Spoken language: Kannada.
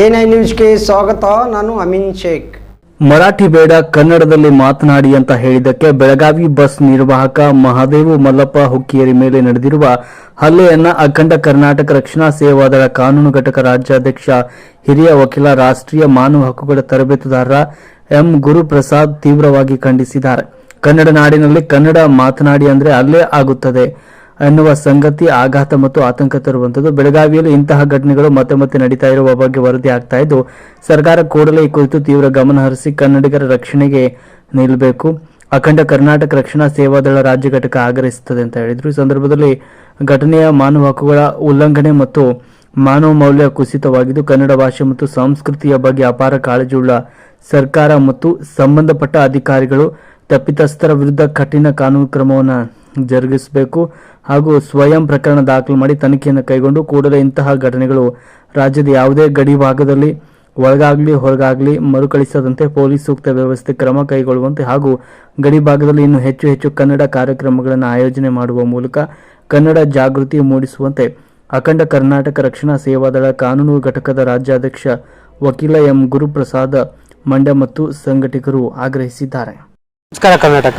ಎನ್ ಐ ನ್ಯೂಸ್ಗೆ ಸ್ವಾಗತ, ನಾನು ಅಮಿನ್ ಶೇಖ್. ಮರಾಠಿ ಬೇಡ, ಕನ್ನಡದಲ್ಲಿ ಮಾತನಾಡಿ ಅಂತ ಹೇಳಿದ್ದಕ್ಕೆ ಬೆಳಗಾವಿ ಬಸ್ ನಿರ್ವಾಹಕ ಮಹಾದೇವು ಮಲ್ಲಪ್ಪ ಹುಕ್ಕಿಯರಿ ಮೇಲೆ ನಡೆದಿರುವ ಹಲ್ಲೆಯನ್ನ ಅಖಂಡ ಕರ್ನಾಟಕ ರಕ್ಷಣಾ ಸೇವಾದಳ ಕಾನೂನು ಘಟಕ ರಾಜ್ಯಾಧ್ಯಕ್ಷ ಹಿರಿಯ ವಕೀಲ, ರಾಷ್ಟ್ರೀಯ ಮಾನವ ಹಕ್ಕುಗಳ ತರಬೇತುದಾರ ಎಂ. ಗುರುಪ್ರಸಾದ್ ತೀವ್ರವಾಗಿ ಖಂಡಿಸಿದ್ದಾರೆ. ಕನ್ನಡ ನಾಡಿನಲ್ಲಿ ಕನ್ನಡ ಮಾತನಾಡಿ ಅಂದ್ರೆ ಅಲ್ಲೇ ಆಗುತ್ತದೆ. ಎನ್ನುವ ಸಂಗತಿ, ಆಘಾತ ಮತ್ತು ಆತಂಕ ತರುವಂತದ್ದು ಬೆಳಗಾವಿಯಲ್ಲಿ ಇಂತಹ ಘಟನೆಗಳು ಮತ್ತೆ ಮತ್ತೆ ನಡೀತಾ ಇರುವ ಬಗ್ಗೆ ವರದಿ ಆಗ್ತಾ ಇದ್ದು, ಸರ್ಕಾರ ಕೂಡಲೇ ಈ ಕುರಿತು ತೀವ್ರ ಗಮನ ಹರಿಸಿ ಕನ್ನಡಿಗರ ರಕ್ಷಣೆಗೆ ನಿಲ್ಲಬೇಕು ಅಖಂಡ ಕರ್ನಾಟಕ ರಕ್ಷಣಾ ಸೇವಾದಳ ರಾಜ್ಯ ಘಟಕ ಆಗ್ರಹಿಸುತ್ತದೆ ಅಂತ ಹೇಳಿದ್ರು. ಈ ಸಂದರ್ಭದಲ್ಲಿ ಘಟನೆಯ ಮಾನವ ಹಕ್ಕುಗಳ ಉಲ್ಲಂಘನೆ ಮತ್ತು ಮಾನವ ಮೌಲ್ಯ ಕುಸಿತವಾಗಿದ್ದು, ಕನ್ನಡ ಭಾಷೆ ಮತ್ತು ಸಂಸ್ಕೃತಿಯ ಬಗ್ಗೆ ಅಪಾರ ಕಾಳಜಿಯುಳ್ಳ ಸರ್ಕಾರ ಮತ್ತು ಸಂಬಂಧಪಟ್ಟ ಅಧಿಕಾರಿಗಳು ತಪ್ಪಿತಸ್ಥರ ವಿರುದ್ಧ ಕಠಿಣ ಕಾನೂನು ಕ್ರಮವನ್ನು ಜರುಗಿಸಬೇಕು. ಹಾಗೂ ಸ್ವಯಂ ಪ್ರಕರಣ ದಾಖಲು ಮಾಡಿ ತನಿಖೆಯನ್ನು ಕೈಗೊಂಡು ಕೂಡಲೇ ಇಂತಹ ಘಟನೆಗಳು ರಾಜ್ಯದ ಯಾವುದೇ ಗಡಿ ಭಾಗದಲ್ಲಿ ಒಳಗಾಗಲಿ ಹೊರಗಾಗಲಿ ಮರುಕಳಿಸದಂತೆ ಪೊಲೀಸ್ ಸೂಕ್ತ ವ್ಯವಸ್ಥೆ ಕ್ರಮ ಕೈಗೊಳ್ಳುವಂತೆ ಹಾಗೂ ಗಡಿ ಭಾಗದಲ್ಲಿ ಇನ್ನೂ ಹೆಚ್ಚು ಹೆಚ್ಚು ಕನ್ನಡ ಕಾರ್ಯಕ್ರಮಗಳನ್ನು ಆಯೋಜನೆ ಮಾಡುವ ಮೂಲಕ ಕನ್ನಡ ಜಾಗೃತಿ ಮೂಡಿಸುವಂತೆ ಅಖಂಡ ಕರ್ನಾಟಕ ರಕ್ಷಣಾ ಸೇವಾದಳ ಕಾನೂನು ಘಟಕದ ರಾಜ್ಯಾಧ್ಯಕ್ಷ ವಕೀಲ ಎಂ ಗುರುಪ್ರಸಾದ ಮಂಡ್ಯ ಮತ್ತು ಸಂಘಟಕರು ಆಗ್ರಹಿಸಿದ್ದಾರೆ. ನಮಸ್ಕಾರ ಕರ್ನಾಟಕ.